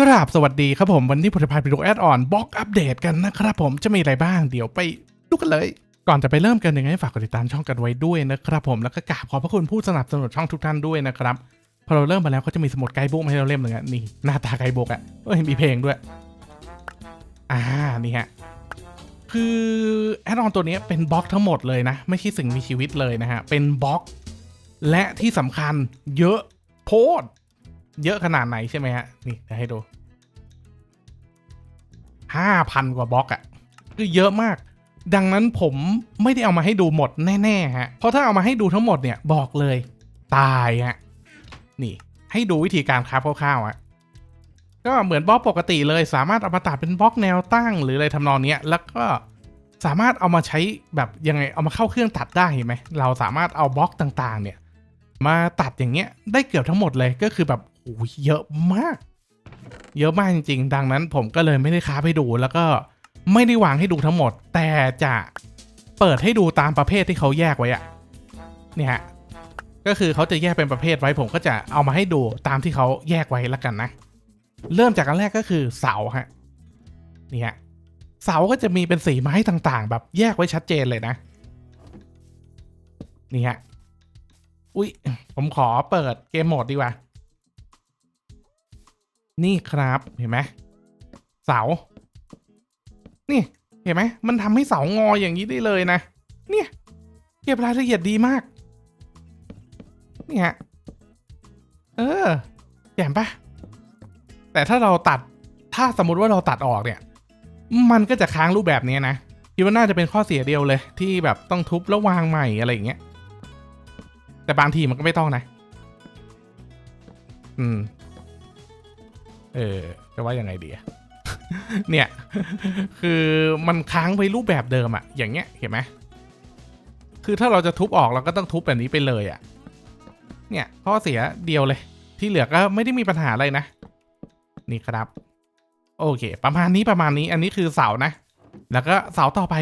กราบสวัสดีครับผม วันนี้ผลิตภัณฑ์ไปดูแอดออนบล็อกอัปเดตกันนะครับผมจะมีอะไรบ้างเดี๋ยวไปดูกันเลย ก่อนจะไปเริ่มกันยังไงฝากกดติดตามช่องกันไว้ด้วยนะครับผมแล้วก็กราบขอบพระคุณผู้สนับสนุนช่องทุกท่านด้วยนะครับพอเราเริ่มมาแล้วก็จะมีสมุดไกด์บุ๊กมาให้เราเล่มหนึ่งอะนี่หน้าตาไกด์บุ๊กอะเอ้ยมีเพลงด้วยอ่านี่ฮะคือแอดออนตัวนี้เป็นบล็อกทั้งหมดเลยนะ ไม่ใช่สิ่งมีชีวิตเลยนะฮะเป็นบล็อก และที่สำคัญเยอะโพด เยอะขนาดไหนใช่ไหมฮะ นี่เดี๋ยวให้ดูห้าพันกว่าบล็อกอะคือเยอะมาก ดังนั้นผมไม่ได้เอามาให้ดูหมดแน่ๆฮะ เพราะถ้าเอามาให้ดูทั้งหมดเนี่ยบอกเลย ตายฮะ นี่ให้ดูวิธีการคราฟคร่าวๆอะก็เหมือนบล็อกปกติเลยสามารถเอามาตัดเป็นบล็อกแนวตั้ง หรืออะไรทำนองเนี้ยแล้วก็สามารถเอามาใช้แบบยังไงเอามาเข้าเครื่องตัดได้เห็นไหมเราสามารถเอาบล็อกต่างๆ เนี่ย มาตัดอย่างเงี้ยได้เกือบทั้งหมดเลยก็คือแบบ โอ้ยเยอะมาก เยอะมากจริงๆ ดังนั้นผมก็เลยไม่ได้ค้าให้ดูแล้วก็ไม่ได้วางให้ดูทั้งหมด แต่จะเปิดให้ดูตามประเภทที่เขาแยกไว้อะเนี่ยฮะก็คือเขาจะแยกเป็นประเภทไว้ผมก็จะเอามาให้ดูตามที่เขาแยกไว้ล้วกันนะ เริ่มจากอันแรกก็คือเสาฮะนี่ฮะเสาก็จะมีเป็นสีไม้ต่างๆ แบบแยกไว้ชัดเจนเลยนะ นี่ฮะ อุ๊ยผมขอเปิดเกมโหมดดีกว่า นี่ครับเห็นไหมเสา นี่เห็นไหมมันทำให้เสางออย่างนี้ได้เลยนะ เนี่ยเก็บรายละเอียดดีมาก นี่ฮะ เออแจ่มปะแต่ถ้าเราตัด ถ้าสมมติว่าเราตัดออกเนี่ย มันก็จะค้างรูปแบบนี้นะคิดว่าน่าจะเป็นข้อเสียเดียวเลย ที่แบบต้องทุบแล้ววางใหม่อะไรอย่างเงี้ย แต่บางทีมันก็ไม่ต้องนะ อืม เออจะว่ายังไงดีอะเนี่ย คือมันค้างไว้รูปแบบเดิมอะอย่างเงี้ยเห็นไหมคือถ้าเราจะทุบออกเราก็ต้องทุบแบบนี้ไปเลยอะเนี่ยข้อเสียเดียวเลย ที่เหลือก็ไม่ได้มีปัญหาอะไรนะ นี่ครับ โอเค ประมาณนี้ประมาณนี้ อันนี้คือเสานะ แล้วก็เสาต่อไป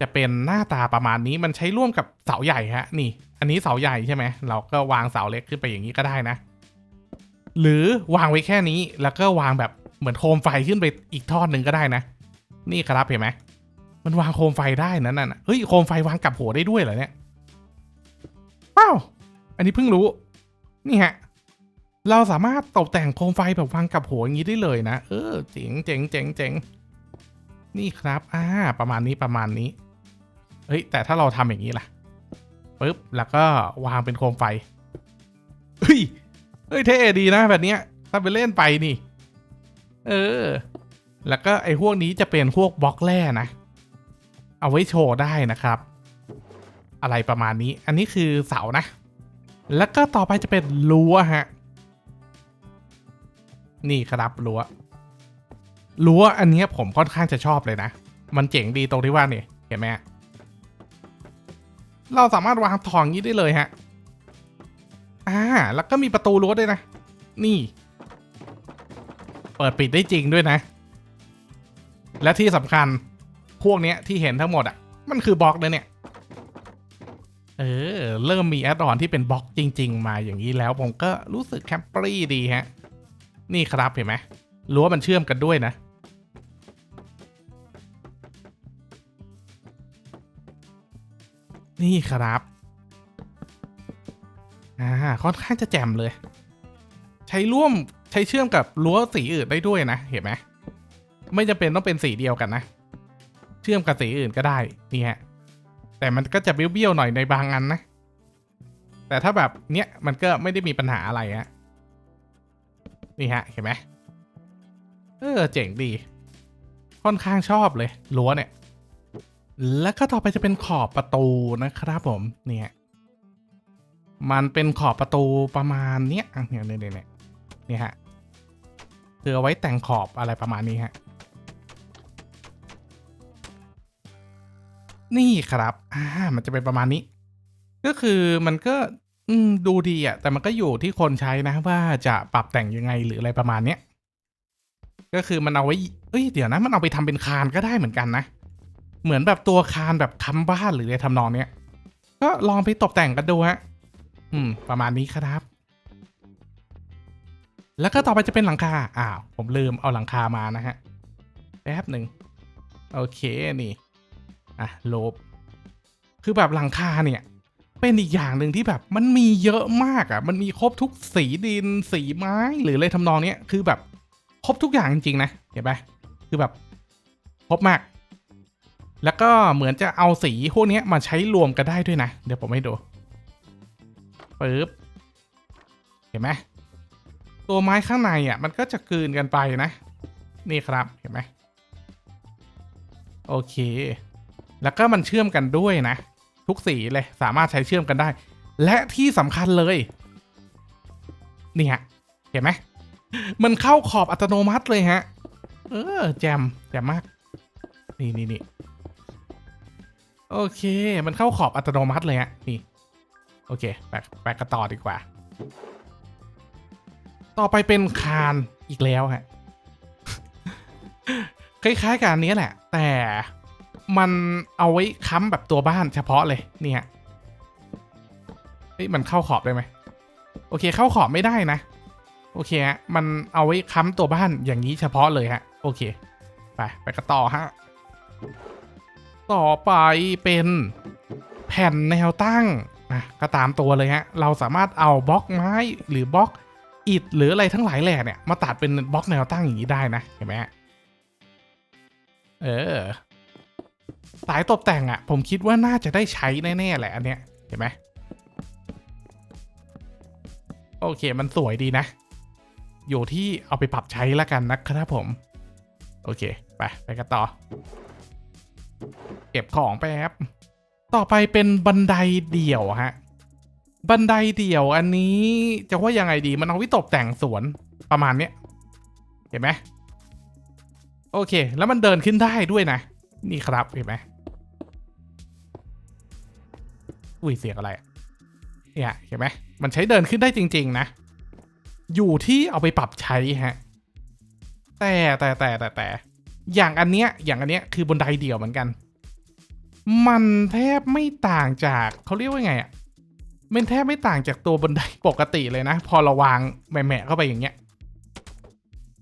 จะเป็นหน้าตาประมาณนี้มันใช้ร่วมกับเสาใหญ่ฮะ นี่ อันนี้เสาใหญ่ใช่ไหมเราก็วางเสาเล็กขึ้นไปอย่างนี้ก็ได้นะ หรือวางไว้แค่นี้แล้วก็วางแบบเหมือนโคมไฟขึ้นไปอีกทอดหนึ่งก็ได้นะ นี่ครับเห็นไหมมันวางโคมไฟได้นั่นน่ะเฮ้ยโคมไฟวางกับหัวได้ด้วยเหรอเนี่ยว้าวอันนี้เพิ่งรู้ นี่ฮะเราสามารถตกแต่งโคมไฟแบบวางกับหัวอย่างนี้ได้เลยนะ เออเจ๋งเจ๋งเจ๋งเจ๋งนี่ครับอ่าประมาณนี้ประมาณนี้ เฮ้ย แต่ถ้าเราทำอย่างนี้ล่ะปึ๊บแล้วก็วางเป็นโคมไฟเฮ้ย เฮ้ยเท่ดีนะแบบเนี้ย ถ้าไปเล่นไปนี่ เออ แล้วก็ไอ้พวกนี้จะเป็นพวกบล็อกแร่นะ เอาไว้โชว์ได้นะครับ อะไรประมาณนี้ อันนี้คือเสานะ แล้วก็ต่อไปจะเป็นรั้วฮะ นี่ครับรั้ว รั้วอันนี้ผมค่อนข้างจะชอบเลยนะ มันเจ๋งดีตรงที่ว่าเนี่ยเห็นไหมเราสามารถวางทองนี้ได้เลยฮะ อ่า แล้วก็มีประตูรั้วด้วยนะ นี่ เปิดปิดได้จริงด้วยนะ และที่สำคัญพวกเนี้ยที่เห็นทั้งหมดอะ มันคือบล็อกเลยเนี่ย เออ เริ่มมีแอดออนที่เป็นบล็อกจริง ๆ มาอย่างนี้แล้วผมก็รู้สึกแคปปรี้ดีฮะ นี่ครับเห็นไหมรั้วมันเชื่อมกันด้วยนะนี่ครับ อ่าค่อนข้างจะแจ่มเลย ใช้ร่วมใช้เชื่อมกับรั้วสีอื่นได้ด้วยนะ เห็นไหมไม่จำเป็นต้องเป็นสีเดียวกันนะ เชื่อมกับสีอื่นก็ได้นี่ฮะแต่มันก็จะเบี้ยวๆหน่อยในบางอันนะ แต่ถ้าแบบเนี้ยมันก็ไม่ได้มีปัญหาอะไรฮะนี่ฮะ เห็นไหมเออเจ๋งดี ค่อนข้างชอบเลยรั้วเนี่ย แล้วก็ต่อไปจะเป็นขอบประตูนะครับผมเนี่ย มันเป็นขอบประตูประมาณเนี้ยเนี่ยเนี่ยเนี่ยนี่ฮะคือเอาไว้แต่งขอบอะไรประมาณนี้ฮะนี่ครับ อ่า มันจะเป็นประมาณนี้ ก็คือมันก็อืมดูดีอะแต่มันก็อยู่ที่คนใช้นะ ว่าจะปรับแต่งยังไงหรืออะไรประมาณเนี้ย ก็คือมันเอาไว้ เอ้ย เดี๋ยวนะ มันเอาไปทำเป็นคานก็ได้เหมือนกันนะ เหมือนแบบตัวคานแบบค้ำบ้านหรืออะไรทำนองเนี้ย ก็ลองไปตกแต่งกันดูฮะ อืม ประมาณนี้ครับ แล้วก็ต่อไปจะเป็นหลังคา อ้าว ผมลืมเอาหลังคามานะฮะ แป๊บหนึ่ง โอเค นี่ อะ ลบ คือแบบหลังคาเนี่ย เป็นอีกอย่างหนึ่งที่แบบมันมีเยอะมากอะ่ะ มันมีครบทุกสีดิน สีไม้ หรืออะไรทำนองเนี้ย คือแบบครบทุกอย่างจริงๆนะ เห็นปะคือแบบครบมากแล้วก็เหมือนจะเอาสีพวกนี้มาใช้รวมกันได้ด้วยนะ เดี๋ยวผมให้ดู ปึ๊บเห็นไหมตัวไม้ข้างในอะมันก็จะกลืนกันไปนะ นี่ครับเห็นไหมโอเค แล้วก็มันเชื่อมกันด้วยนะ ทุกสีเลยสามารถใช้เชื่อมกันได้ และที่สำคัญเลยนี่ฮะเห็นไหมมันเข้าขอบอัตโนมัติเลยฮะ เออ แจมแจมมาก นี่นี่นี่โอเค มันเข้าขอบอัตโนมัติเลยฮะนี่ โอเคแปะแปกระต่อดีกว่า ต่อไปเป็นคานอีกแล้วฮะคล้ายๆกับอันนี้แหละ แต่มันเอาไว้ค้ำแบบตัวบ้านเฉพาะเลยเนี่ยเฮ้ยมันเข้าขอบได้ไหมโอเคเข้าขอบไม่ได้นะ โอเคฮะมันเอาไว้ค้ำตัวบ้านอย่างนี้เฉพาะเลยฮะ โอเค ไปไปกันต่อฮะต่อไปเป็นแผ่นแนวตั้ง อะก็ตามตัวเลยฮะ เราสามารถเอาบล็อกไม้หรือบล็อกอิฐหรืออะไรทั้งหลายแหล่เนี่ยมาตัดเป็นบล็อกแนวตั้งอย่างนี้ได้นะเห็นไหมฮะเออสายตกแต่งอะ่ะ ผมคิดว่าน่าจะได้ใช้แน่ๆแหละอันเนี้ยเห็นไหมโอเคมันสวยดีนะ อยู่ที่เอาไปปรับใช้แล้วกันนะครับผม โอเค ไป ไปกันต่อ เก็บของแป๊บ ต่อไปเป็นบันไดเดี่ยวฮะ บันไดเดี่ยวอันนี้จะว่ายังไงดี มันเอาว้ตกแต่งสวนประมาณเนี้ย เห็นไหมโอเค แล้วมันเดินขึ้นได้ด้วยนะ นี่ครับเห็นไหมอุ้ยเสียงอะไรเนี่ยเห็นไหมมันใช้เดินขึ้นได้จริง ๆ นะ อยู่ที่เอาไปปรับใช้ฮะ แต่แต่แต่แต่แต่อย่างอันเนี้ยอย่างอันเนี้ยคือบันไดเดี่ยวเหมือนกัน มันแทบไม่ต่างจากเขาเรียกว่าไงอะ่ะมันแทบไม่ต่างจากตัวบนไดปกติเลยนะ พอเราวางแหมะๆเข้าไปอย่างเงี้ย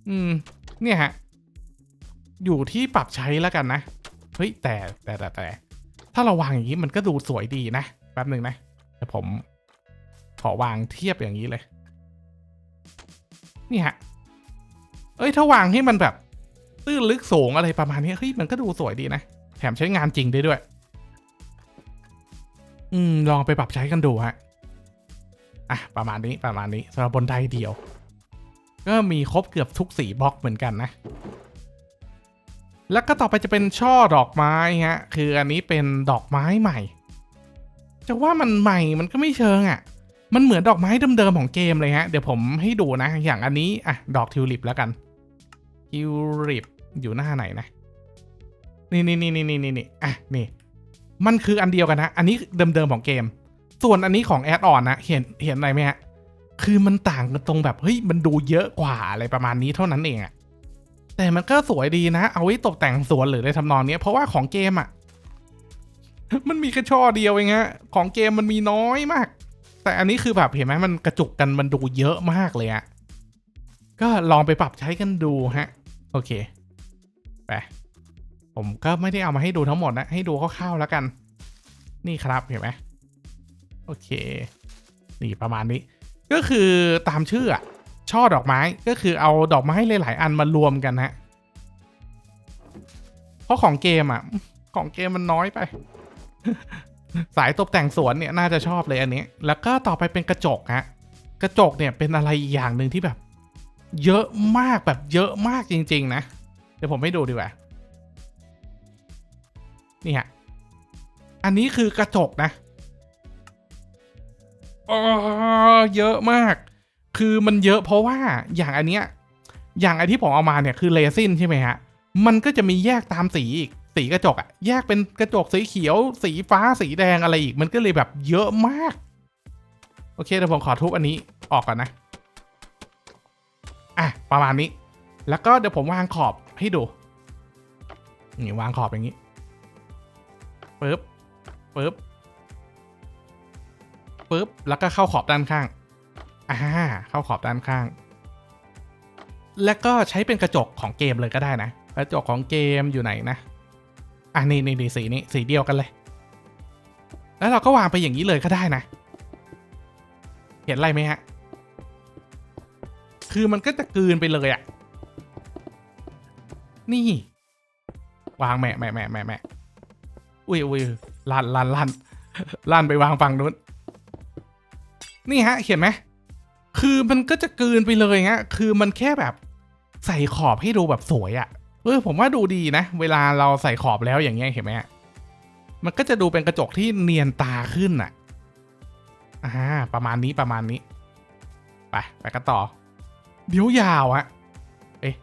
อืม เนี่ยฮะ อยู่ที่ปรับใช้แล้วกันนะ เฮ้ยแต่แต่แต่แต่ ถ้าเราวางอย่างนี้มันก็ดูสวยดีนะ แป๊บหนึ่งนะแต่ผม ขอวางเทียบอย่างนี้เลย นี่ฮะ เอ้ยถ้าวางให้มันแบบตื้นลึกสูงอะไรประมาณนี้เฮ้ยมันก็ดูสวยดีนะ แถมใช้งานจริงได้ด้วย อืม ลองไปปรับใช้กันดูฮะ อะ ประมาณนี้ประมาณนี้สำหรับบนไดเดียว ก็มีครบเกือบทุกสีบล็อกเหมือนกันนะ แล้วก็ต่อไปจะเป็นช่อดอกไม้ฮะ คืออันนี้เป็นดอกไม้ใหม่ จะว่ามันใหม่มันก็ไม่เชิงอะ่ะ มันเหมือนดอกไม้เดิมๆของเกมเลยฮะ เดี๋ยวผมให้ดูนะ อย่างอันนี้ อะ ดอกทิวลิปแล้วกันทิวลิปอยู่หน้าไหนนะ นี่นี่นี่นี่นี่นี่นี่อะนี่ มันคืออันเดียวกันนะ อันนี้เดิมๆของเกม ส่วนอันนี้ของแอดออนนะเห็นเห็นอะไรไหมฮะ คือมันต่างกันตรงแบบเฮ้ยมันดูเยอะกว่าอะไรประมาณนี้เท่านั้นเองอะแต่มันก็สวยดีนะ เอาไว้ตกแต่งสวนหรืออะไรทำนองเนี้ยเพราะว่าของเกมอะมันมีแค่ช่อเดียวเองฮะของเกมมันมีน้อยมาก แต่อันนี้คือแบบเห็นไหมมันกระจุกกันมันดูเยอะมากเลยอะก็ลองไปปรับใช้กันดูฮะ โอเค ไป ผมก็ไม่ได้เอามาให้ดูทั้งหมดนะ ให้ดูคร่าวๆแล้วกัน นี่ครับเห็นไหมโอเค นี่ประมาณนี้ ก็คือตามชื่ออะช่อดอกไม้ก็คือเอาดอกไม้หลายๆอันมารวมกันฮะเพราะของเกมอะ ของเกมมันน้อยไป สายตกแต่งสวนเนี่ยน่าจะชอบเลยอันนี้ แล้วก็ต่อไปเป็นกระจกฮะกระจกเนี่ยเป็นอะไรอย่างหนึ่งที่แบบ เยอะมากแบบเยอะมากจริง ๆ นะ เดี๋ยวผมให้ดูดีกว่า นี่ฮะ อันนี้คือกระจกนะอ๋อเยอะมาก คือมันเยอะเพราะว่าอย่างอันเนี้ย อย่างไอที่ผมเอามาเนี่ยคือเรซินใช่ไหมฮะ มันก็จะมีแยกตามสีอีก สีกระจกอะแยกเป็นกระจกสีเขียว สีฟ้า สีแดงอะไรอีก มันก็เลยแบบเยอะมาก โอเคเดี๋ยวผมขอทุบอันนี้ออกก่อนนะ อะ ประมาณนี้ แล้วก็เดี๋ยวผมวางขอบให้ดู นี่วางขอบอย่างนี้ ปึ๊บปึ๊บปึ๊บแล้วก็เข้าขอบด้านข้างอ่าเข้าขอบด้านข้าง แล้วก็ใช้เป็นกระจกของเกมเลยก็ได้นะกระจกของเกมอยู่ไหนนะอะนี่นี่นี่สีนี้สีเดียวกันเลย แล้วเราก็วางไปอย่างนี้เลยก็ได้นะ เห็นอะไรไหมฮะ คือมันก็จะกลืนไปเลยอะ่ะ นี่ วางแม่แม่แม่แม่แม่ อุ้ยอุ้ยลันลันลันลันไปวางฝั่งนู้น นี่ฮะ เห็นไหม คือมันก็จะกลืนไปเลยฮะ คือมันแค่แบบใส่ขอบให้ดูแบบสวยอะ่ะ เออผมว่าดูดีนะ เวลาเราใส่ขอบแล้วอย่างเงี้ยเห็นไหมมันก็จะดูเป็นกระจกที่เนียนตาขึ้นอะ อ่า ประมาณนี้ประมาณนี้ ไป ไปกันต่อ เดี๋ยวยาวอะเอ๊ะ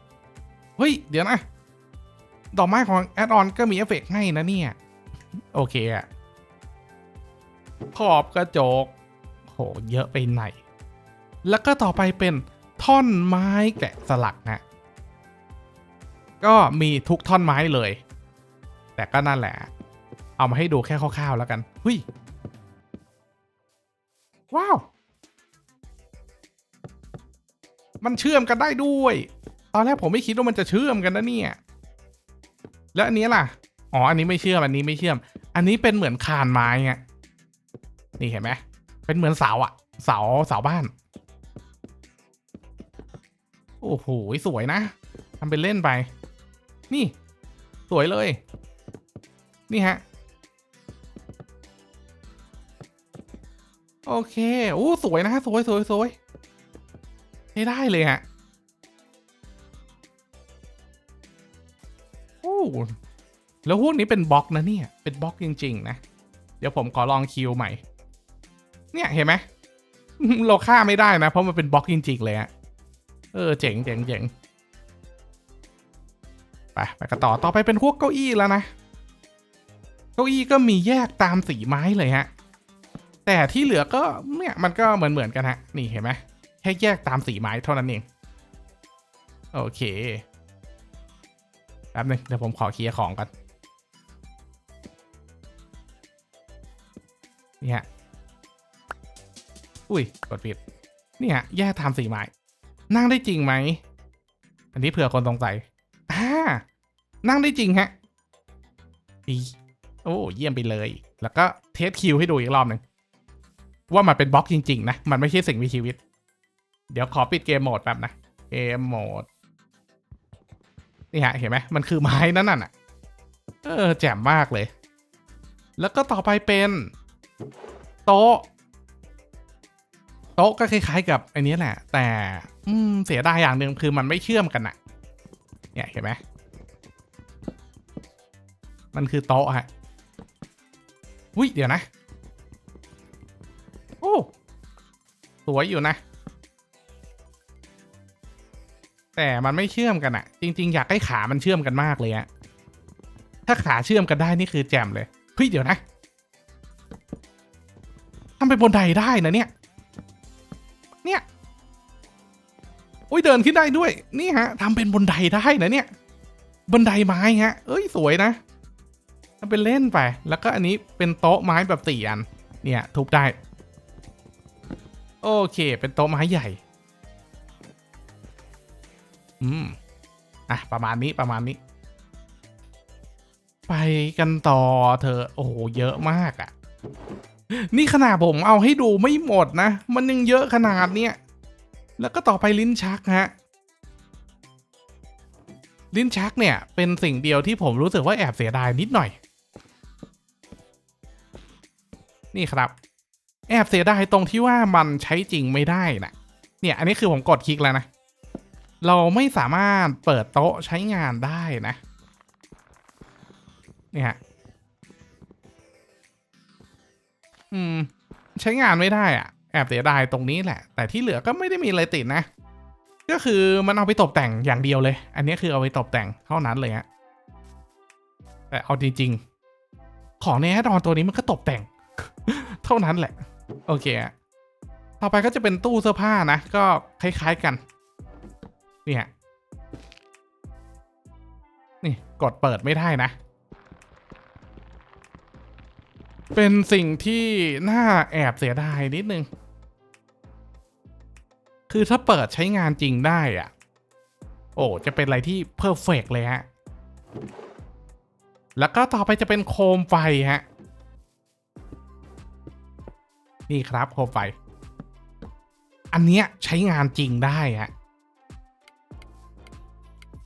เฮ้ย เดี๋ยวนะ ดอกไม้ของแอดออนก็มีเอฟเฟกต์ให้นะเนี่ย โอเคอะขอบกระจกโหเยอะไปไหน แล้วก็ต่อไปเป็นท่อนไม้แกะสลักนะก็มีทุกท่อนไม้เลย แต่ก็นั่นแหละ เอามาให้ดูแค่คร่าวๆแล้วกันหุยว้าว มันเชื่อมกันได้ด้วย ตอนแรกผมไม่คิดว่ามันจะเชื่อมกันนะเนี่ย แล้วอันนี้ล่ะ อ๋อ อันนี้ไม่เชื่อม อันนี้ไม่เชื่อม อันนี้เป็นเหมือนคานไม้ไงนี่เห็นไหม เป็นเหมือนเสาอะเสาเสาบ้าน โอ้โห สวยนะทำเป็นเล่นไป นี่ สวยเลย นี่ฮะ โอเค โอ้ สวยนะ สวยสวยสวยใช้ได้เลยฮะ โอ้ แล้วพวกนี้เป็นบล็อกนะเนี่ย เป็นบล็อกจริง ๆ นะ เดี๋ยวผมขอลองคิวใหม่ เนี่ยเห็นไหมเราฆ่าไม่ได้นะ เพราะมันเป็นบล็อกจริง ๆ เลยอะเออเจ๋งเจ๋งเจ๋งไปไปกันต่อต่อไปเป็นพวกเก้าอี้แล้วนะ เก้าอี้ก็มีแยกตามสีไม้เลยฮะ แต่ที่เหลือก็เนี่ยมันก็เหมือนเหมือนๆกันฮะ นี่เห็นไหมแค่แยกตามสีไม้เท่านั้นเอง โอเคแป๊บนึงเดี๋ยวผมขอเคลียร์ของก่อน นี่ฮะ อุ้ย กดผิด นี่ฮะ แยกตามสีไม้ นั่งได้จริงไหม อันนี้เผื่อคนสงสัยอ่านั่งได้จริงฮะอีโอ้ เยี่ยมไปเลย แล้วก็เทสคิวให้ดูอีกรอบหนึ่ง ว่ามันเป็นบล็อกจริง ๆ นะ มันไม่ใช่สิ่งมีชีวิต เดี๋ยวขอปิดเกมโหมดแป๊บนะ เกมโหมด นี่ฮะ เห็นไหม มันคือไม้นั่นน่ะ เออ แจ่มมากเลย แล้วก็ต่อไปเป็น โต๊ะ โต๊ะก็คล้ายๆกับอันนี้แหละ แต่อืมเสียดายอย่างหนึ่งคือมันไม่เชื่อมกันน่ะเนี่ยเห็นไหมมันคือโต๊ะฮะอุ้ยเดี๋ยวนะ โอ้สวยอยู่นะ แต่มันไม่เชื่อมกันอะจริง ๆ อยากให้ขามันเชื่อมกันมากเลยอะถ้าขาเชื่อมกันได้นี่คือแจ่มเลยเฮ้ยเดี๋ยวนะ ทำเป็นบนไดได้นะเนี่ย เนี่ยอุ้ยเดินขึ้นได้ด้วย นี่ฮะทำเป็นบนไดได้นะเนี่ย บนไดไม้ฮะ เอ้ยสวยนะทำเป็นเล่นไป แล้วก็อันนี้เป็นโต๊ะไม้แบบสี่อัน เนี่ย ทุบได้ โอเค เป็นโต๊ะไม้ใหญ่ อืม อะ ประมาณนี้ประมาณนี้ ไปกันต่อเธอะโอ้โห เยอะมากอะ่ะ นี่ขนาดผมเอาให้ดูไม่หมดนะ มันยังเยอะขนาดเนี้ย แล้วก็ต่อไปลิ้นชักฮะ ลิ้นชักเนี่ย เป็นสิ่งเดียวที่ผมรู้สึกว่าแอบเสียดายนิดหน่อย นี่ครับ แอบเสียดายตรงที่ว่ามันใช้จริงไม่ได้นะเนี่ย อันนี้คือผมกดคลิกแล้วนะ เราไม่สามารถเปิดโต๊ะใช้งานได้นะ เนี่ย อืม ใช้งานไม่ได้อะแอบเสียดายตรงนี้แหละ แต่ที่เหลือก็ไม่ได้มีอะไรติดนะ ก็คือมันเอาไปตกแต่งอย่างเดียวเลย อันนี้คือเอาไปตกแต่งเท่านั้นเลยฮะแต่เอาจริงๆ ของในแอดออนตัวนี้มันก็ตกแต่ง เท่านั้นแหละ โอเคอะต่อไปก็จะเป็นตู้เสื้อผ้านะ ก็คล้ายๆกัน เนี่ย นี่กดเปิดไม่ได้นะ เป็นสิ่งที่น่าแอบเสียดายนิดนึง คือถ้าเปิดใช้งานจริงได้อะโอ้จะเป็นอะไรที่เพอร์เฟกเลยฮะ แล้วก็ต่อไปจะเป็นโคมไฟฮะ นี่ครับโคมไฟ อันเนี้ยใช้งานจริงได้ฮะ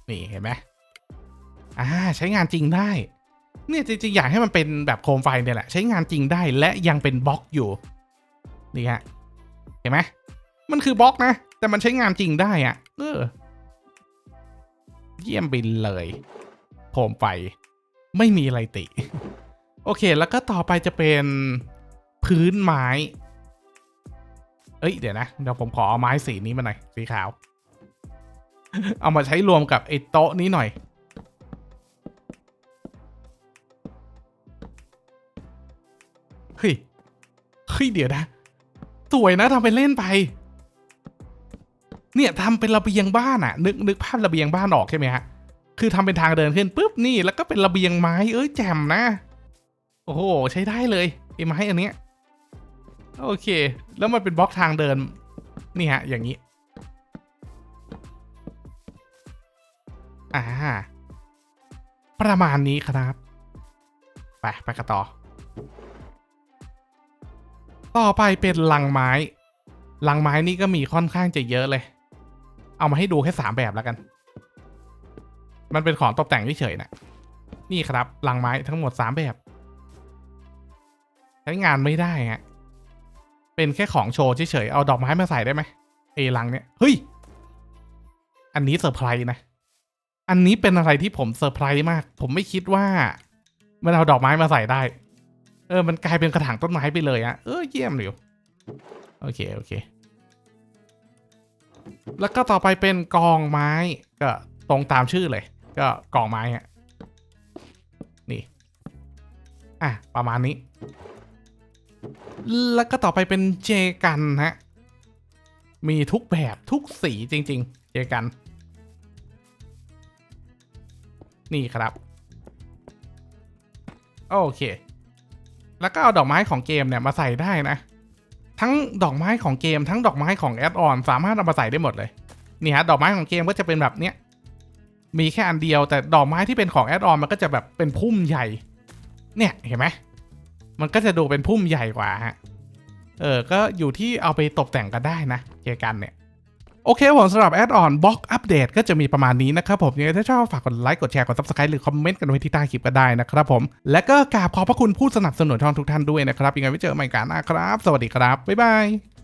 นี่เห็นไหมอ่าใช้งานจริงได้ เนี่ยจริงๆอยากให้มันเป็นแบบโคมไฟเนี่ยแหละ ใช้งานจริงได้และยังเป็นบล็อกอยู่นี่ฮะเห็นไหมมันคือบล็อกนะ แต่มันใช้งานจริงได้อะเออ เยี่ยมบินเลยโคมไฟไม่มีอะไรติ โอเค แล้วก็ต่อไปจะเป็นพื้นไม้ เอ้ย เดี๋ยวนะ เดี๋ยวผมขอเอาไม้สีนี้มาหน่อย สีขาว เอามาใช้รวมกับไอ้โต๊ะนี้หน่อย เฮ้ย เฮ้ย เดี๋ยวนะ สวยนะทำเป็นเล่นไป เนี่ยทำเป็นระเบียงบ้านอะนึกนึกภาพระเบียงบ้านออกใช่ไหมฮะ คือทำเป็นทางเดินขึ้นปุ๊บนี่แล้วก็เป็นระเบียงไม้เอ้ยแจ่มนะ โอ้โหใช้ได้เลยไอ้ไม้อันเนี้ยโอเค แล้วมันเป็นบล็อกทางเดิน นี่ฮะ อย่างนี้ อ่า ประมาณนี้ครับ ไป ไปกันต่อ ต่อไปเป็นลังไม้ลังไม้นี่ก็มีค่อนข้างจะเยอะเลย เอามาให้ดูแค่สามแบบแล้วกัน มันเป็นของตกแต่งเฉยๆนะนี่ครับลังไม้ทั้งหมดสามแบบใช้งานไม่ได้ฮะเป็นแค่ของโชว์เฉยๆเอาดอกไม้มาใส่ได้ไหมเอลังเนี่ยเฮ้ยอันนี้เซอร์ไพรส์นะอันนี้เป็นอะไรที่ผมเซอร์ไพรส์มาก ผมไม่คิดว่ามันเอาดอกไม้มาใส่ได้ เออ มันกลายเป็นกระถางต้นไม้ไปเลยอะเออเยี่ยมเลยโอเค โอเค แล้วก็ต่อไปเป็นกองไม้ ก็ตรงตามชื่อเลย ก็กองไม้อะนี่ อะ ประมาณนี้ แล้วก็ต่อไปเป็นเจกันฮะ มีทุกแบบทุกสีจริง ๆ เจกัน นี่ครับ โอเค แล้วก็เอาดอกไม้ของเกมเนี่ยมาใส่ได้นะ ทั้งดอกไม้ของเกมทั้งดอกไม้ของแอดออนสามารถเอามาใส่ได้หมดเลยนี่ฮะดอกไม้ของเกมก็จะเป็นแบบเนี้ยมีแค่อันเดียวแต่ดอกไม้ที่เป็นของแอดออนมันก็จะแบบเป็นพุ่มใหญ่ เนี่ยเห็นไหมมันก็จะดูเป็นพุ่มใหญ่กว่าฮะเออก็อยู่ที่เอาไปตกแต่งกันได้นะเจกันเนี่ย โอเคผมสำหรับแอดออนบล็อกอัปเดตก็จะมีประมาณนี้นะครับผมยังไงถ้าชอบฝากกดไลค์กดแชร์กด subscribe หรือคอมเมนต์กันไว้ที่ใต้คลิปก็ได้นะครับผมและก็กราบขอบพระคุณผู้สนับสนุนช่องทุกท่านด้วยนะครับยังไงไว้เจอกันใหม่กันนะครับ สวัสดีครับบ๊ายบาย